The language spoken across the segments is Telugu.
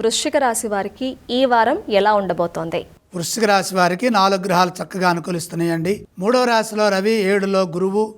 వృశ్చిక రాశి వారికి ఈ వారం ఎలా ఉండబోతోంది? వృశ్చిక రాశి వారికి నాలుగు గ్రహాలు చక్కగా అనుకూలిస్తున్నాయండి. మూడవ రాశిలో రవి ఏడులో గురువు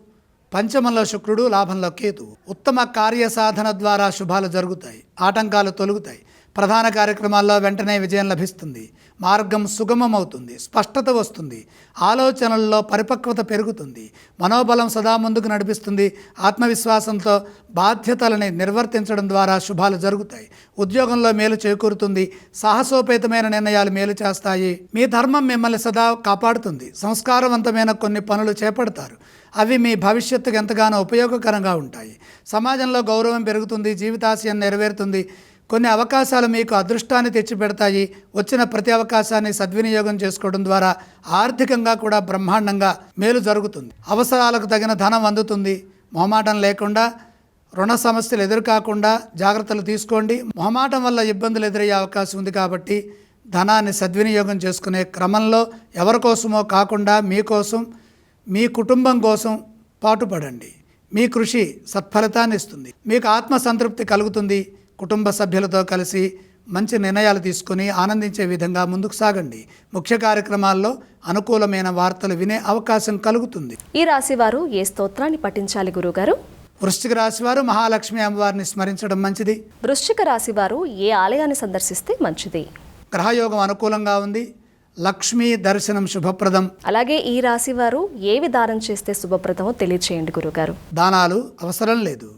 పంచమంలో శుక్రుడు లాభంలో కేతువు. ఉత్తమ కార్య సాధన ద్వారా శుభాలు జరుగుతాయి ఆటంకాలు తొలుగుతాయి. ప్రధాన కార్యక్రమాల్లో వెంటనే విజయం లభిస్తుంది. మార్గం సుగమం అవుతుంది స్పష్టత వస్తుంది. ఆలోచనల్లో పరిపక్వత పెరుగుతుంది. మనోబలం సదా ముందుకు నడిపిస్తుంది. ఆత్మవిశ్వాసంతో బాధ్యతలని నిర్వర్తించడం ద్వారా శుభాలు జరుగుతాయి. ఉద్యోగంలో మేలు చేకూరుతుంది. సాహసోపేతమైన నిర్ణయాలు మేలు చేస్తాయి. మీ ధర్మం మిమ్మల్ని సదా కాపాడుతుంది. సంస్కారవంతమైన కొన్ని పనులు చేపడతారు. అవి మీ భవిష్యత్తుకు ఎంతగానో ఉపయోగకరంగా ఉంటాయి. సమాజంలో గౌరవం పెరుగుతుంది. జీవితాశయం నెరవేరుతుంది. కొన్ని అవకాశాలు మీకు అదృష్టాన్ని తెచ్చిపెడతాయి. వచ్చిన ప్రతి అవకాశాన్ని సద్వినియోగం చేసుకోవడం ద్వారా ఆర్థికంగా కూడా బ్రహ్మాండంగా మేలు జరుగుతుంది. అవసరాలకు తగిన ధనం అందుతుంది. మొహమాటం లేకుండా రుణ సమస్యలు ఎదురుకాకుండా జాగ్రత్తలు తీసుకోండి. మొహమాటం వల్ల ఇబ్బందులు ఎదురయ్యే అవకాశం ఉంది కాబట్టి ధనాన్ని సద్వినియోగం చేసుకునే క్రమంలో ఎవరి కోసమో కాకుండా మీకోసం మీ కుటుంబం కోసం పాటుపడండి. మీ కృషి సత్ఫలితాన్ని ఇస్తుంది. మీకు ఆత్మ సంతృప్తి కలుగుతుంది. కుటుంబ సభ్యులతో కలిసి మంచి నిర్ణయాలు తీసుకుని ఆనందించే విధంగా ముందుకు సాగండి. ముఖ్య కార్యక్రమాల్లో అనుకూలమైన వార్తలు వినే అవకాశం కలుగుతుంది. ఈ రాశి వారు ఏ స్తోత్రాన్ని పఠించాలి గురుగారు? వృశ్చిక రాశి వారు మహాలక్ష్మి అమ్మవారిని స్మరించడం మంచిది. వృశ్చిక రాశి వారు ఏ ఆలయాన్ని సందర్శిస్తే మంచిది? గ్రహయోగం అనుకూలంగా ఉంది. లక్ష్మీ దర్శనం శుభప్రదం. అలాగే ఈ రాశి వారు ఏవి దానం చేస్తే శుభప్రదమో తెలియచేయండి గురుగారు. దానాలు అవసరం లేదు.